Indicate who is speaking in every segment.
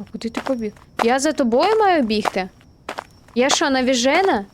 Speaker 1: А куди ти побіг? Я за тобою маю бігти? Я що, навіжена?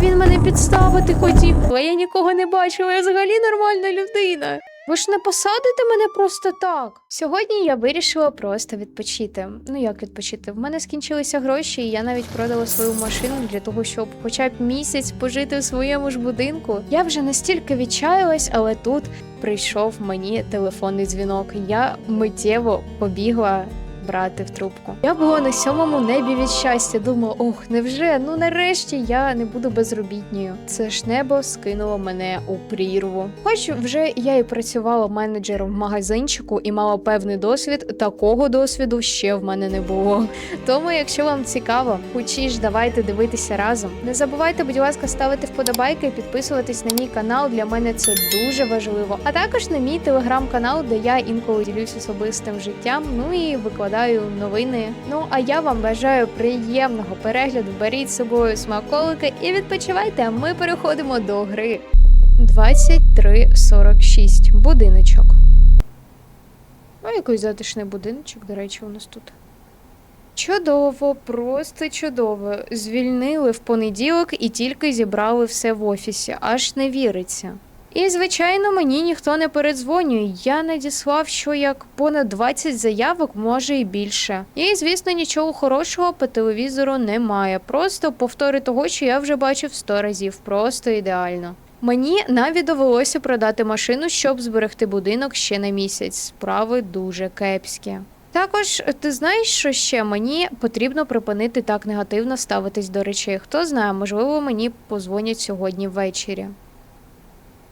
Speaker 1: Він мене підставити хотів, але я нікого не бачила, я взагалі нормальна людина. Ви ж не посадите мене просто так. Сьогодні я вирішила просто відпочити. Ну як відпочити? В мене скінчилися гроші, і я навіть продала свою машину для того, щоб хоча б місяць пожити у своєму ж будинку. Я вже настільки відчаялась, але тут прийшов мені телефонний дзвінок. Я миттєво побігла. Брати в трубку. Я була на сьомому небі від щастя. Думала, ох, невже? Ну нарешті я не буду безробітною. Це ж небо скинуло мене у прірву. Хоч вже я і працювала менеджером в магазинчику і мала певний досвід, такого досвіду ще в мене не було. Тому, якщо вам цікаво, хочі давайте дивитися разом. Не забувайте, будь ласка, ставити вподобайки і підписуватись на мій канал. Для мене це дуже важливо. А також на мій телеграм-канал, де я інколи ділюсь особистим життям. Ну і викладаю новини. Ну а я вам бажаю приємного перегляду. Беріть з собою смаколики і відпочивайте. А ми переходимо до гри. 23.46. Будиночок. Ну, якийсь затишний будиночок, до речі, у нас тут. Чудово, просто чудово. Звільнили в понеділок і тільки зібрали все в офісі, аж не віриться. І, звичайно, мені ніхто не передзвонює. Я надіслав, що як понад 20 заявок, може і більше. І, звісно, нічого хорошого по телевізору немає. Просто повтори того, що я вже бачив 100 разів. Просто ідеально. Мені навіть довелося продати машину, щоб зберегти будинок ще на місяць. Справи дуже кепські. Також ти знаєш, що ще мені потрібно припинити так негативно ставитись до речей. Хто знає, можливо, мені позвонять сьогодні ввечері.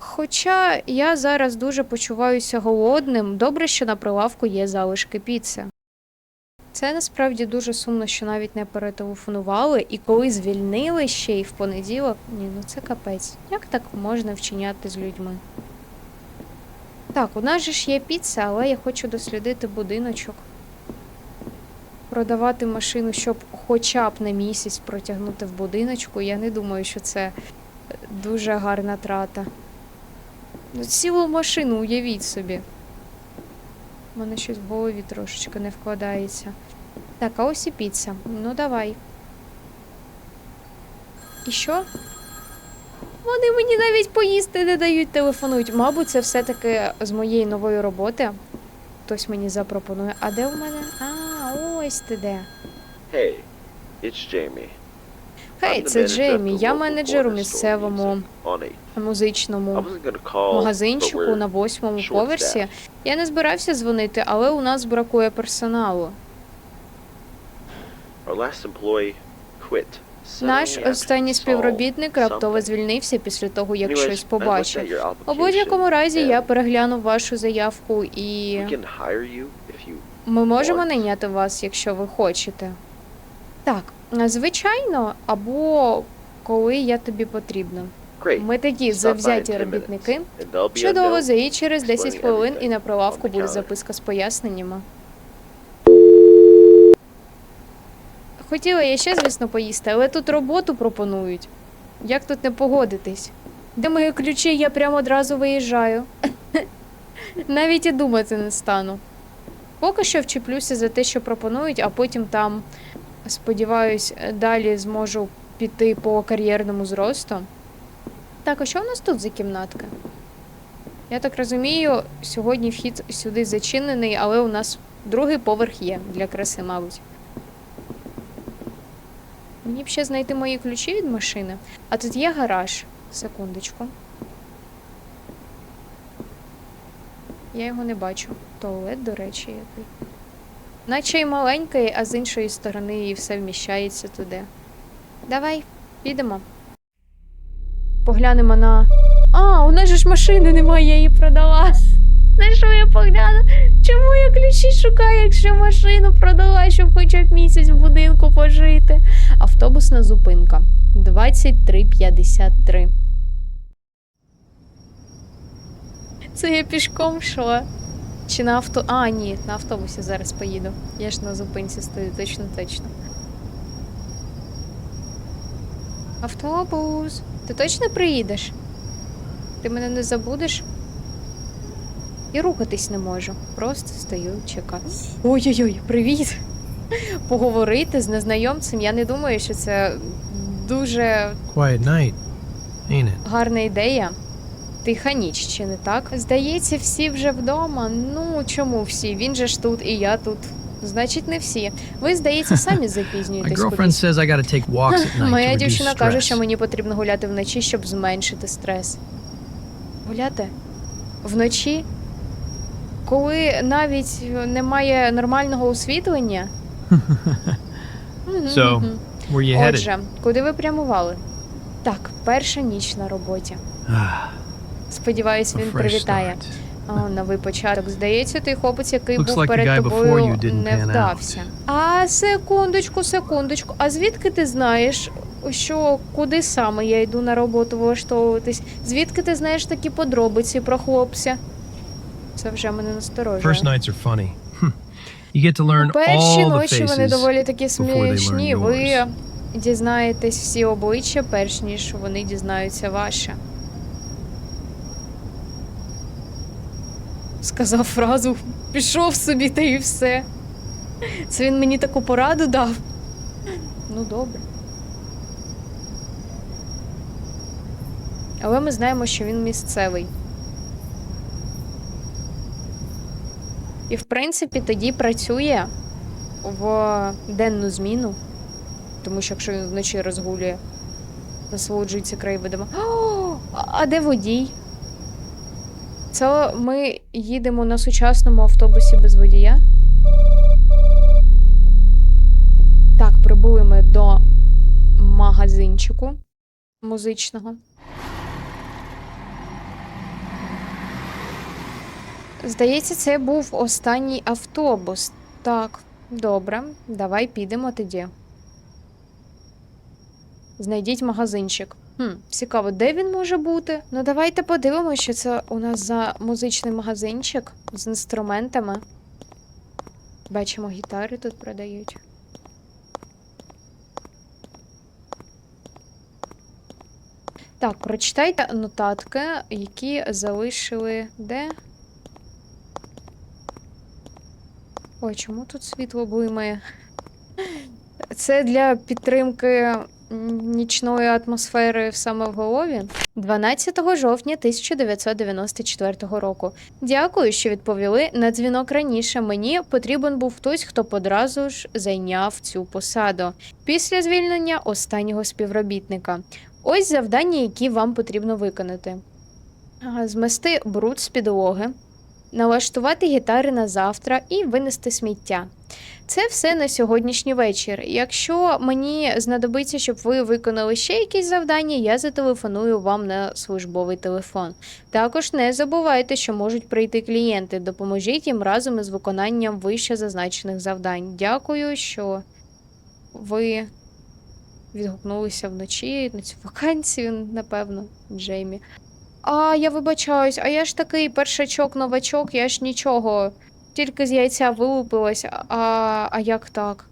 Speaker 1: Хоча я зараз дуже почуваюся голодним, добре, що на прилавку є залишки піци. Це насправді дуже сумно, що навіть не перетелефонували, і коли звільнили ще й в понеділок, ні, ну це капець. Як так можна вчиняти з людьми? Так, у нас же ж є піца, але я хочу дослідити будиночок. Продавати машину, щоб хоча б на місяць протягнути в будиночку, я не думаю, що це дуже гарна трата. Ну, цілу машину уявіть собі. У мене щось в голові трошечки не вкладається. Так, а ось і піца. Ну давай. І що? Вони мені навіть поїсти не дають, телефонують. Мабуть, це все-таки з моєї нової роботи. Хтось мені запропонує. А де у мене? А, ось ти де.
Speaker 2: Hey, it's Jamie.
Speaker 1: Хей, це Джеймі. Я менеджер у місцевому
Speaker 2: music on 8th. I
Speaker 1: музичному магазинчику на восьмому поверсі. Я не збирався дзвонити, але у нас бракує персоналу. Наш останній співробітник раптово звільнився після того, як щось побачив. У будь-якому разі я переглянув вашу заявку і ми можемо найняти вас, якщо ви хочете. Так, звичайно, або коли я тобі потрібна. Ми такі завзяті робітники. Чудово,
Speaker 2: note
Speaker 1: заїдь через 10 хвилин і на прилавку буде записка з поясненнями. Хотіла я ще, звісно, поїсти, але тут роботу пропонують. Як тут не погодитись? Де мої ключі, я прямо одразу виїжджаю. Навіть і думати не стану. Поки що вчеплюся за те, що пропонують, а потім там, сподіваюсь, далі зможу піти по кар'єрному зросту. Так, а що у нас тут за кімнатка? Я так розумію, сьогодні вхід сюди зачинений, але у нас другий поверх є для краси, мабуть. Мені б ще знайти мої ключі від машини. А тут є гараж. Секундочку. Я його не бачу. Туалет, до речі, який. Наче й маленький, а з іншої сторони і все вміщається туди. Давай, підемо. Поглянемо на. А, у нас же ж машини немає, я її продала. На що я погляну? Чому я ключі шукаю, якщо машину продала, щоб хоча б місяць в будинку пожити? Автобусна зупинка 23.53. Це я пішком йшла. Чи на авто. А, ні, на автобусі зараз поїду. Я ж на зупинці стою, точно, точно. Автобус. Ти точно приїдеш? Ти мене не забудеш? І рухатись не можу. Просто стою, чекаю. Ой-ой-ой, привіт! Поговорити з незнайомцем. Я не думаю, що це дуже
Speaker 3: Quiet night, ain't it?
Speaker 1: гарна ідея. Тиха ніч, чи не так? Здається, всі вже вдома. Ну чому всі? Він же ж тут і я тут. Значить, не всі. Ви, здається, самі запізнюєтесь. Моя дівчина каже, що мені потрібно гуляти вночі, щоб зменшити стрес. Гуляти? Вночі? Коли навіть немає нормального освітлення?
Speaker 3: So. Where you headed?
Speaker 1: Отже, куди ви прямували? Так, перша ніч на роботі. Сподіваюсь, він привітає. О, новий початок. Здається, той хлопець, який
Speaker 3: Looks
Speaker 1: був
Speaker 3: like
Speaker 1: перед тобою, не вдався. А секундочку, секундочку. А звідки ти знаєш, що куди саме я йду на роботу влаштовуватись? Звідки ти знаєш такі подробиці про хлопця? Це вже мене насторожує.
Speaker 3: First nights are funny. You get to learn
Speaker 1: Перші
Speaker 3: all the
Speaker 1: ночі вони доволі такі смішні. Ви дізнаєтесь всі обличчя, перш ніж вони дізнаються ваше. Сказав фразу, пішов собі та і все. Це він мені таку пораду дав. Ну, добре. Але ми знаємо, що він місцевий. І в принципі тоді працює в денну зміну. Тому що якщо він вночі розгулює, насолоджується краєвидами. О, а де водій? Це ми їдемо на сучасному автобусі без водія. Так, прибули ми до магазинчику музичного. Здається, це був останній автобус. Так, добре, давай підемо тоді. Знайдіть магазинчик. Хм, цікаво, де він може бути? Ну, давайте подивимося, що це у нас за музичний магазинчик з інструментами. Бачимо, гітари тут продають. Так, прочитайте нотатки, які залишили де? Ой, чому тут світло блимає? Це для підтримки нічної атмосфери саме в голові. 12 жовтня 1994 року. Дякую, що відповіли на дзвінок раніше. Мені потрібен був хтось, хто одразу ж зайняв цю посаду після звільнення останнього співробітника. Ось завдання, які вам потрібно виконати: змести бруд з підлоги, налаштувати гітари на завтра і винести сміття. Це все на сьогоднішній вечір. Якщо мені знадобиться, щоб ви виконали ще якісь завдання, я зателефоную вам на службовий телефон. Також не забувайте, що можуть прийти клієнти. Допоможіть їм разом із виконанням вище зазначених завдань. Дякую, що ви відгукнулися вночі на цю вакансію, напевно, Джеймі. А я вибачаюсь, а я ж такий першачок, новачок, я ж нічого. Тільки з яйця вилупилась, а, а як так?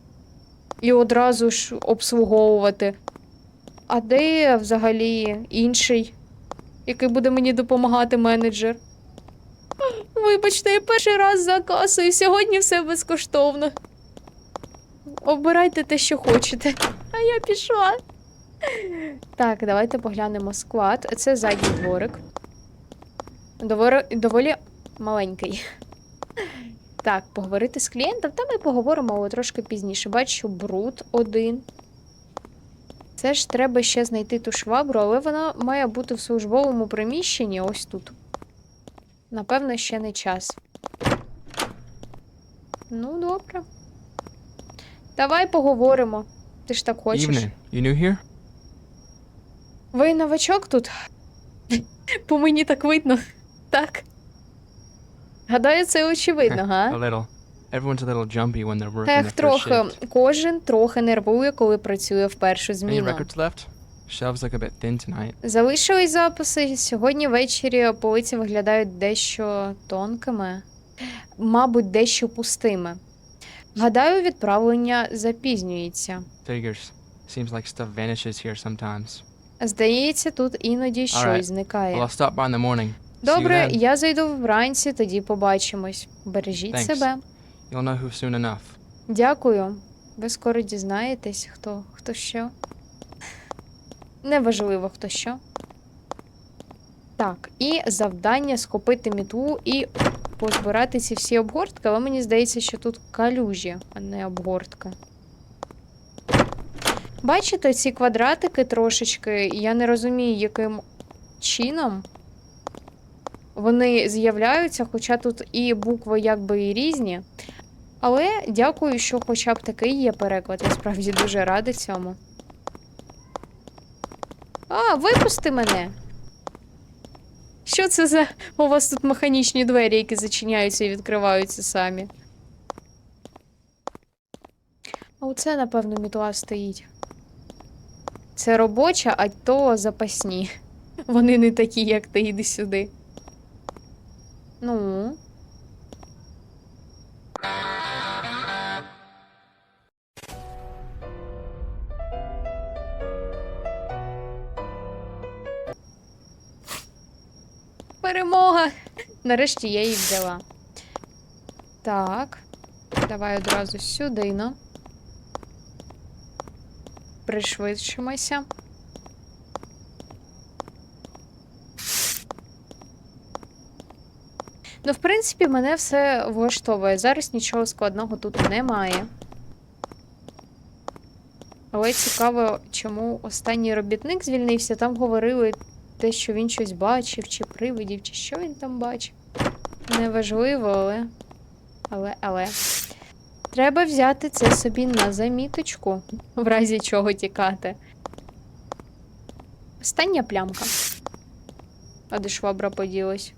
Speaker 1: І одразу ж обслуговувати. А де взагалі інший, який буде мені допомагати менеджер? Вибачте, я перший раз за касою, сьогодні все безкоштовно. Обирайте те, що хочете. А я пішла. Так, давайте поглянемо склад. Це задній дворик. Доволі маленький. Так, поговорити з клієнтом, та ми поговоримо але трошки пізніше. Бачу, бруд один. Це ж треба ще знайти ту швабру, але вона має бути в службовому приміщенні ось тут. Напевно, ще не час. Ну, добре. Давай поговоримо. Ти ж так хочеш.
Speaker 4: Evening. You new here?
Speaker 1: Ви новачок тут? По мені так видно. Так. Гадаю, це очевидно,
Speaker 4: A
Speaker 1: га?
Speaker 4: little. Everyone's a little jumpy when they're working
Speaker 1: Ех,
Speaker 4: their first
Speaker 1: трохи.
Speaker 4: shift.
Speaker 1: Кожен трохи нервує, коли працює в першу
Speaker 4: Any
Speaker 1: зміну.
Speaker 4: records left? Shelves look a bit thin tonight.
Speaker 1: Залишились записи. Сьогодні ввечері полиці виглядають дещо тонкими, мабуть, дещо пустими. Гадаю, відправлення запізнюється.
Speaker 4: Figures. Seems like stuff vanishes here sometimes.
Speaker 1: Здається, тут іноді щось
Speaker 4: Alright.
Speaker 1: зникає.
Speaker 4: I'll stop by in the morning.
Speaker 1: Добре,
Speaker 4: then.
Speaker 1: я зайду вранці, тоді побачимось. Бережіть
Speaker 4: Thanks.
Speaker 1: себе.
Speaker 4: You'll know who soon enough.
Speaker 1: Дякую. Ви скоро дізнаєтесь, хто, хто що. Неважливо, хто що. Так, і завдання схопити мітлу і позбирати ці всі обгортки, але мені здається, що тут калюжі, а не обгортка. Бачите, ці квадратики трошечки, я не розумію, яким чином вони з'являються, хоча тут і букви якби і різні. Але дякую, що хоча б такий є переклад. Я справді дуже рада цьому. А, випусти мене. Що це за. У вас тут механічні двері, які зачиняються і відкриваються самі. А оце, напевно, мітла стоїть. Це робоча, а то запасні. Вони не такі, як ти йди сюди. Ну. Перемога! Нарешті я її взяла. Так. Давай одразу сюди, ну. Пришвидшимося. Ну, в принципі, мене все влаштовує. Зараз нічого складного тут немає. Але цікаво, чому останній робітник звільнився. Там говорили те, що він щось бачив, чи привидів, чи що він там бачив. Неважливо, але. Але, але. Треба взяти це собі на заміточку, в разі чого тікати. Остання плямка. А де швабра поділась?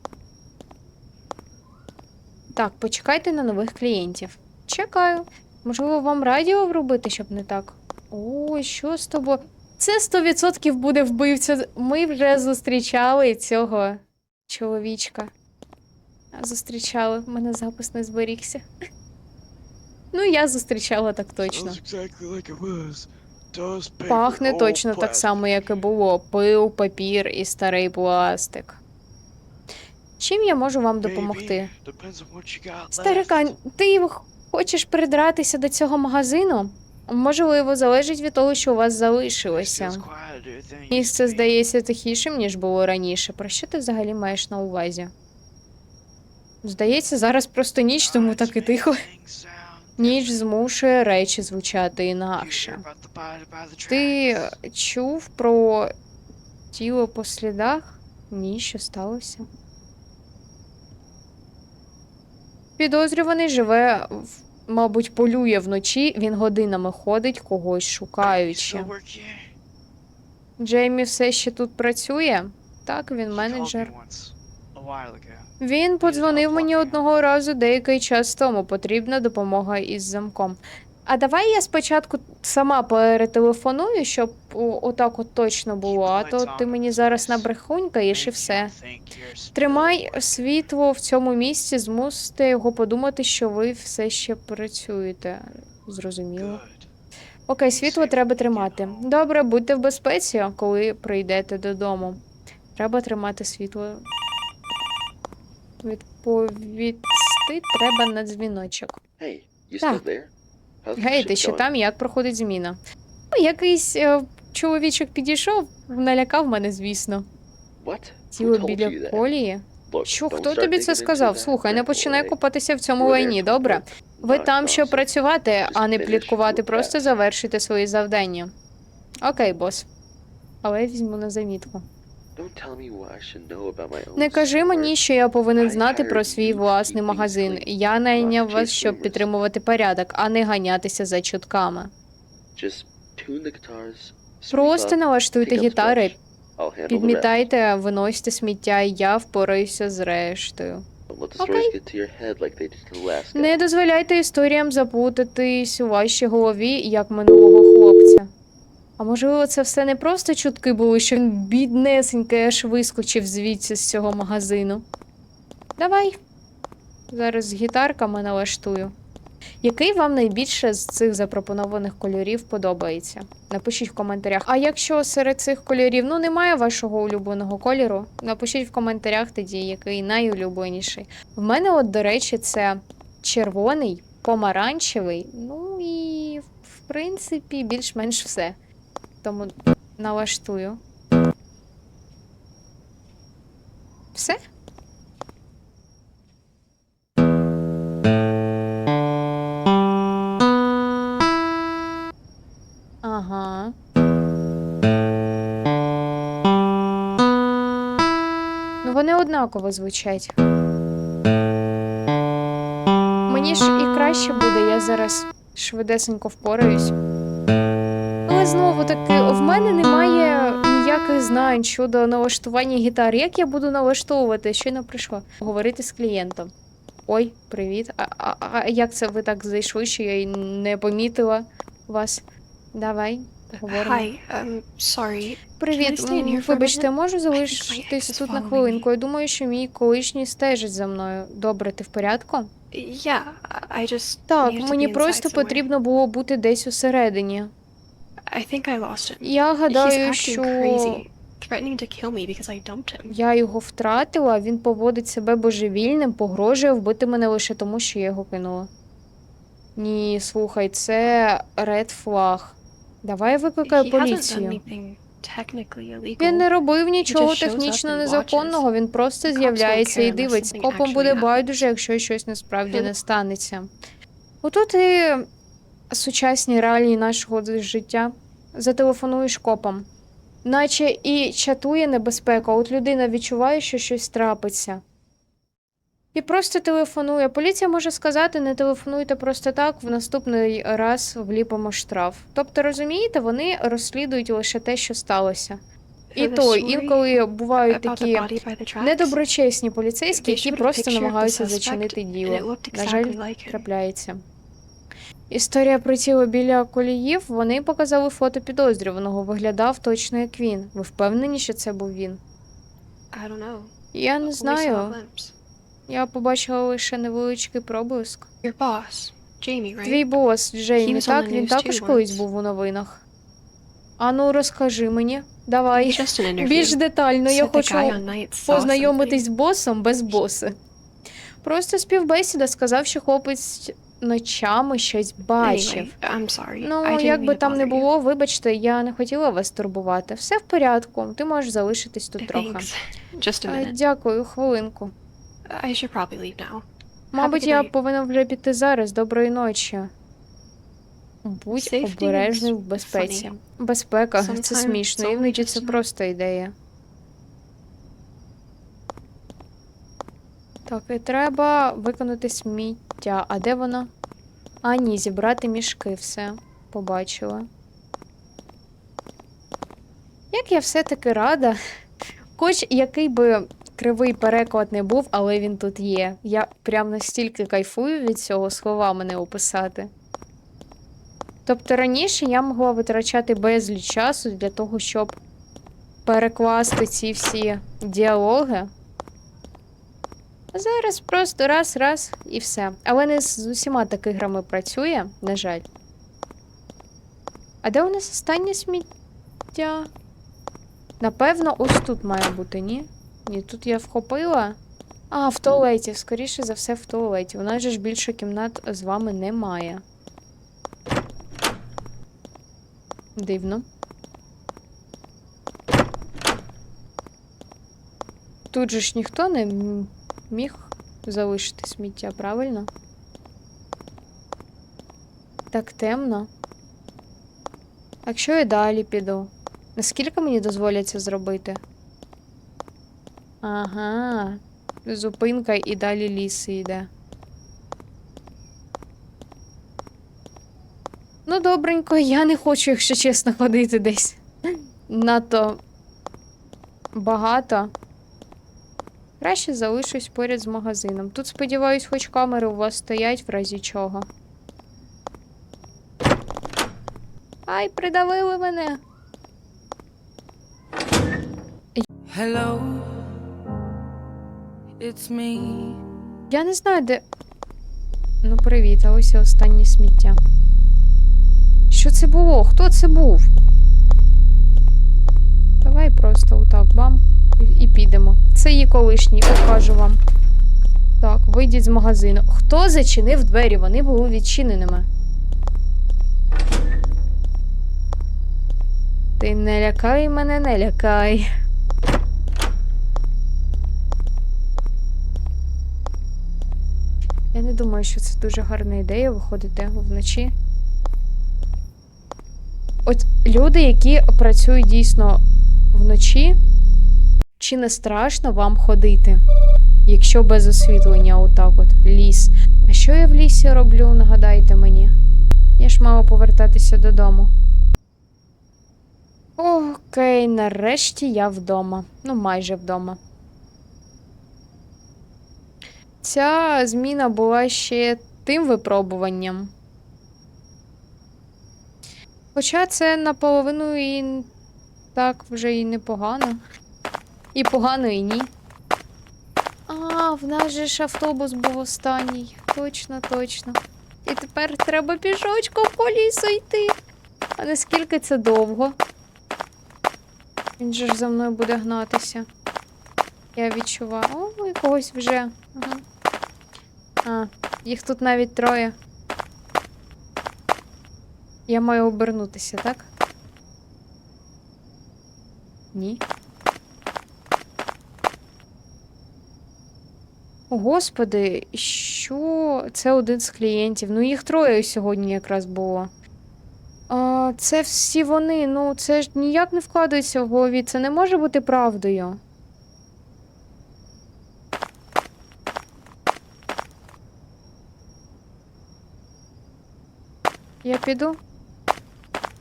Speaker 1: Так, почекайте на нових клієнтів. Чекаю. Можливо, вам радіо врубити, щоб не так. О, що з тобою? Це 100% буде вбивця. Ми вже зустрічали цього чоловічка. Зустрічали. У мене запис не зберігся. Ну, я зустрічала так точно. Пахне точно так само, як і було. Пил, папір і старий пластик. Чим я можу вам допомогти? Старика, ти хочеш придратися до цього магазину? Можливо, залежить від того, що у вас залишилося. Місце здається тихішим, ніж було раніше. Про що ти взагалі маєш на увазі? Здається, зараз просто ніч, тому так і тихо. Ніч змушує речі звучати інакше. Ти чув про тіло по слідах? Ні, що сталося? Підозрюваний живе, мабуть, полює вночі, він годинами ходить, когось шукаючи. Джеймі все ще тут працює? Так, він менеджер. Він подзвонив мені одного разу деякий час тому. Потрібна допомога із замком. А давай я спочатку сама перетелефоную, щоб отак от точно було, а то ти мені зараз набрехунькаєш і все. Тримай світло в цьому місці, змусите його подумати, що ви все ще працюєте. Зрозуміло. Окей, світло треба тримати. Добре, будьте в безпеці, коли прийдете додому. Треба тримати світло. Відповісти треба на дзвіночок.
Speaker 2: Hey, you still there? How's the
Speaker 1: Гей,
Speaker 2: shift
Speaker 1: ти ще
Speaker 2: going?
Speaker 1: там, як проходить зміна? Ну, якийсь е, чоловічок підійшов, налякав мене, звісно. Тіло біля колії. Що, хто тобі це сказав? Слухай, не починай купатися в цьому лайні, добре? Ви там, щоб працювати, а не пліткувати, просто завершити свої завдання. Окей, бос. Але я візьму на замітку. Не кажи мені, що я повинен знати про свій власний магазин. Я найняв вас, щоб підтримувати порядок, а не ганятися за чутками. Просто налаштуйте гітари, підмітайте, виносьте сміття, і я впораюся з рештою. Окей. Не дозволяйте історіям запутатись у вашій голові, як минулого хлопця. А можливо, це все не просто чутки були, що він біднесенький аж вискочив звідси з цього магазину. Давай. Зараз гітарками налаштую. Який вам найбільше з цих запропонованих кольорів подобається? Напишіть в коментарях. А якщо серед цих кольорів ну немає вашого улюбленого кольору, напишіть в коментарях тоді, який найулюбленіший. В мене, от, до речі, це червоний, помаранчевий, ну і в принципі більш-менш все. Тому налаштую. Все? Ага. Ну, вони однаково звучать. Мені ж і краще буде, я зараз швидесенько впораюсь. Але знову таки, в мене немає ніяких знань щодо налаштування гітар. Як я буду налаштовувати? Щойно прийшло говорити з клієнтом. Ой, привіт. А, а, а як це ви так зайшли, що я й не помітила вас? Давай, поговоримо.
Speaker 5: Hi, um, sorry.
Speaker 1: Привіт, вибачте, можу
Speaker 5: my
Speaker 1: залишитись тут на хвилинку. Я думаю, що мій колишній стежить за мною. Добре, ти в порядку?
Speaker 5: Yeah, I just
Speaker 1: Так, мені просто потрібно було бути десь усередині.
Speaker 5: I think I lost him.
Speaker 1: Я
Speaker 5: He's
Speaker 1: гадаю,
Speaker 5: acting
Speaker 1: що
Speaker 5: crazy, threatening to kill me because I dumped him.
Speaker 1: я його втратила, він поводить себе божевільним, погрожує вбити мене лише тому, що я його кинула. Ні, слухай, це ред флаг. Давай я викликаю
Speaker 5: He hasn't done
Speaker 1: поліцію.
Speaker 5: anything technically illegal.
Speaker 1: Він не робив нічого
Speaker 5: just shows up
Speaker 1: технічно
Speaker 5: and
Speaker 1: незаконного, він просто з'являється і
Speaker 5: unless
Speaker 1: дивиться.
Speaker 5: something
Speaker 1: Копам
Speaker 5: actually
Speaker 1: буде
Speaker 5: happens.
Speaker 1: байдуже, якщо щось насправді не станеться. Отут і сучасні реалії нашого життя. Зателефонуєш копам. Наче і чатує небезпека, от людина відчуває, що щось трапиться. І просто телефонує. Поліція може сказати, не телефонуйте просто так, в наступний раз вліпимо штраф. Тобто, розумієте, вони розслідують лише те, що сталося. І то інколи бувають такі недоброчесні поліцейські, які просто намагаються зачинити діло. На жаль, трапляється. Історія про тіло біля коліїв. Вони показали фото підозрюваного. Виглядав точно як він. Ви впевнені, що це був він?
Speaker 5: I don't know.
Speaker 1: Я не знаю. Я побачила лише невеличкий проблиск.
Speaker 5: Your boss, Jamie, right?
Speaker 1: Твій бос, Джеймі, так? Він також колись був у новинах. Ану, розкажи мені. Давай. Більш детально, я хочу познайомитись з босом без боса. Просто співбесіда сказав, що хлопець ночами щось бачив.
Speaker 5: Anyway, I'm sorry.
Speaker 1: Ну, як би там не було, вибачте, я не хотіла вас турбувати. Все в порядку, ти можеш залишитись тут трохи.
Speaker 5: Just a
Speaker 1: Е,
Speaker 5: minute.
Speaker 1: Дякую, хвилинку.
Speaker 5: I should probably leave now.
Speaker 1: Мабуть, я повинна вже піти зараз. Доброї ночі. Будь
Speaker 5: Safety
Speaker 1: обережний в безпеці.
Speaker 5: funny.
Speaker 1: Безпека це смішно, іноді це просто ідея. Так, і треба виконати сміття. А де воно? А, ні, зібрати мішки, все. Побачила. Як я все-таки рада. Хоч який би кривий переклад не був, але він тут є. Я прям настільки кайфую від цього словами не описати. Тобто раніше я могла витрачати безліч часу для того, щоб перекласти ці всі діалоги. А зараз просто раз, раз і все. Але не з усіма такими працює, на жаль. А де у нас останнє сміття? Напевно, ось тут має бути, ні? Ні, тут я вхопила. А, в туалеті, скоріше за все, в туалеті. У нас же ж більше кімнат з вами немає. Дивно. Тут же ж ніхто не міг залишити сміття, правильно? Так темно. Якщо я далі піду, наскільки мені дозволять зробити? Ага. Зупинка і далі ліс йде. Ну, добренько, я не хочу, якщо чесно, ходити десь. Надто багато. Краще залишусь поряд з магазином. Тут, сподіваюсь, хоч камери у вас стоять в разі чого. Ай, придавили мене.
Speaker 6: Hello, it's me.
Speaker 1: Я не знаю, де. Ну, привіт, а ось і останнє сміття. Що це було? Хто це був? Давай просто отак бам і, підемо. Це її колишній, покажу вам. Так, вийдіть з магазину. Хто зачинив двері? Вони були відчиненими. Ти не лякай мене, не лякай. Я не думаю, що це дуже гарна ідея виходити вночі. От люди, які працюють дійсно вночі, чи не страшно вам ходити? Якщо без освітлення, отак от, ліс. А що я в лісі роблю, нагадайте мені? Я ж мала повертатися додому. Окей, нарешті я вдома. Ну, майже вдома. Ця зміна була ще тим випробуванням. Хоча це наполовину і так вже і непогано. І погано, і ні. А, в нас же ж автобус був останній. Точно, точно. І тепер треба пішочком по лісу йти. А наскільки це довго? Він же ж за мною буде гнатися. Я відчуваю. О, і когось вже. Ага. А, їх тут навіть троє. Я маю обернутися, так? Ні. Господи, що це один з клієнтів? Ну, їх троє сьогодні якраз було. А, це всі вони. Ну, це ж ніяк не вкладається в голові. Це не може бути правдою. Я піду.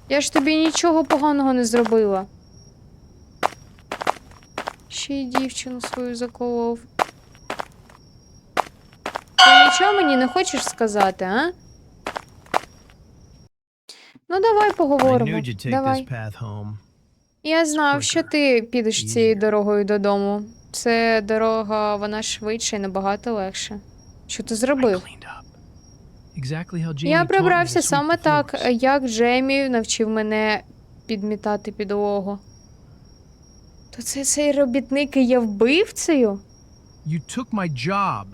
Speaker 1: Я ж тобі нічого поганого не зробила. Ще й дівчину свою заколов. Нічого мені не хочеш сказати, а? Ну, давай поговоримо. Давай. Я знав, що ти підеш цією дорогою додому. Це дорога, вона швидша і набагато легше. Що ти зробив? Я прибрався саме так, як Джеймі навчив мене підмітати підлогу. То це цей робітник і є вбивцею?
Speaker 3: You took my job.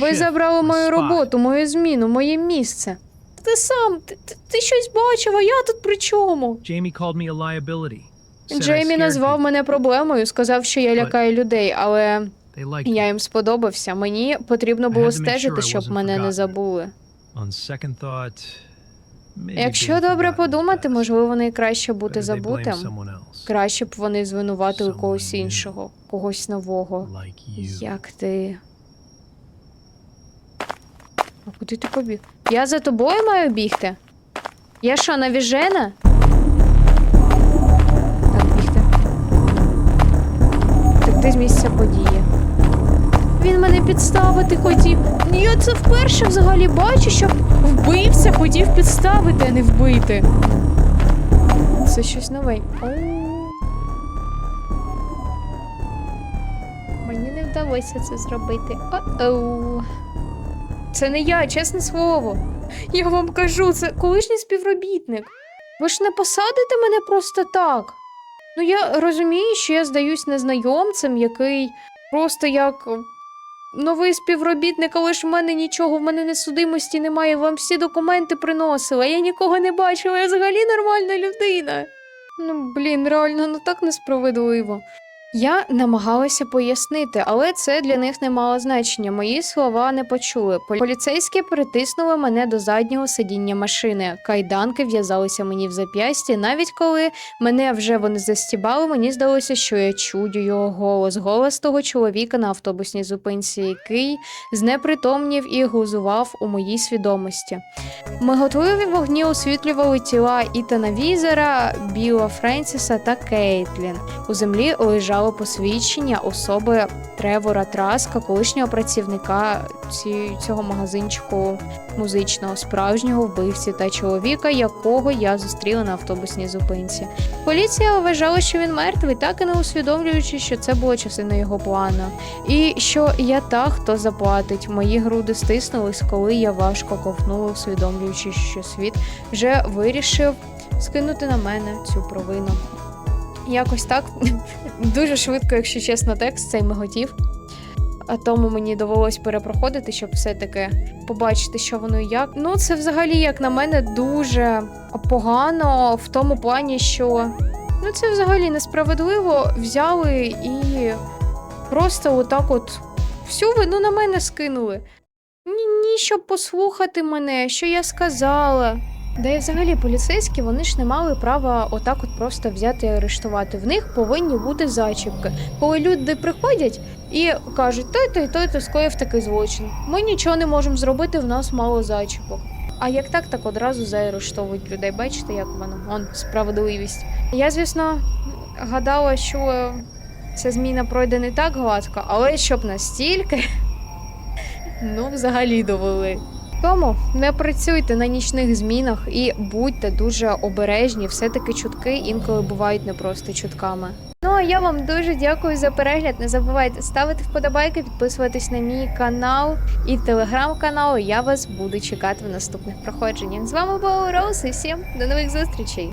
Speaker 1: Ви забрали мою роботу, мою зміну, моє місце. Ти сам, ти, ти, ти щось бачив, а я тут при чому? Джеймі назвав мене проблемою, сказав, що я лякаю людей, але я їм сподобався. Мені потрібно було стежити, щоб мене не забули. Якщо добре подумати, можливо, найкраще
Speaker 3: Better
Speaker 1: бути забутим. Краще б вони звинуватили когось іншого, когось нового. Як ти. А куди ти побіг? Я за тобою маю бігти? Я що, навіжена? Так, бігти. Втекти з місця події. Він мене підставити хотів. Я це вперше взагалі бачу, що вбивця хотів підставити, а не вбити. Це щось нове. Мені не вдалося це зробити. О-оу. Це не я, чесне слово. Я вам кажу, це колишній співробітник. Ви ж не посадите мене просто так. Ну, я розумію, що я здаюсь незнайомцем, який просто як новий співробітник, але ж в мене нічого, в мене не судимості немає. Вам всі документи приносила. Я нікого не бачила, я взагалі нормальна людина. Ну, блін, реально, ну так несправедливо. Я намагалася пояснити, але це для них не мало значення. Мої слова не почули. Поліцейські притиснули мене до заднього сидіння машини. Кайданки в'язалися мені в зап'ясті. Навіть коли мене вже вони застібали, мені здалося, що я чую його голос. Голос того чоловіка на автобусній зупинці, який знепритомнів і глузував у моїй свідомості. Миготливі вогні освітлювали тіла Ітана Візера, Біла Френсіса та Кейтлін. У землі лежали забрали посвідчення особи Тревора Траска, колишнього працівника цього магазинчику музичного справжнього вбивці та чоловіка, якого я зустріла на автобусній зупинці. Поліція вважала, що він мертвий, так і не усвідомлюючи, що це було частиною його плану. І що я та, хто заплатить. Мої груди стиснулись, коли я важко ковтнула, усвідомлюючи, що світ вже вирішив скинути на мене цю провину. Якось так дуже швидко, якщо чесно, текст цей миготів. А тому мені довелось перепроходити, щоб все-таки побачити, що воно і як. Ну, це взагалі, як на мене, дуже погано в тому плані, що ну це взагалі несправедливо взяли і просто отак от всю вину на мене скинули. Ні, ні, щоб послухати мене, що я сказала. Да і взагалі поліцейські вони ж не мали права отак от просто взяти і арештувати. В них повинні бути зачіпки. Коли люди приходять і кажуть, той той той то скоїв такий злочин. Ми нічого не можемо зробити, в нас мало зачіпок. А як так, так одразу заарештовують людей. Бачите, як воно? Он справедливість. Я, звісно, гадала, що ця зміна пройде не так гладко, але щоб настільки, ну, взагалі довели. Тому не працюйте на нічних змінах і будьте дуже обережні. Все-таки чутки інколи бувають не просто чутками. Ну а я вам дуже дякую за перегляд. Не забувайте ставити вподобайки, підписуватись на мій канал і телеграм-канал. Я вас буду чекати в наступних проходженнях. З вами була Роуз і всім до нових зустрічей!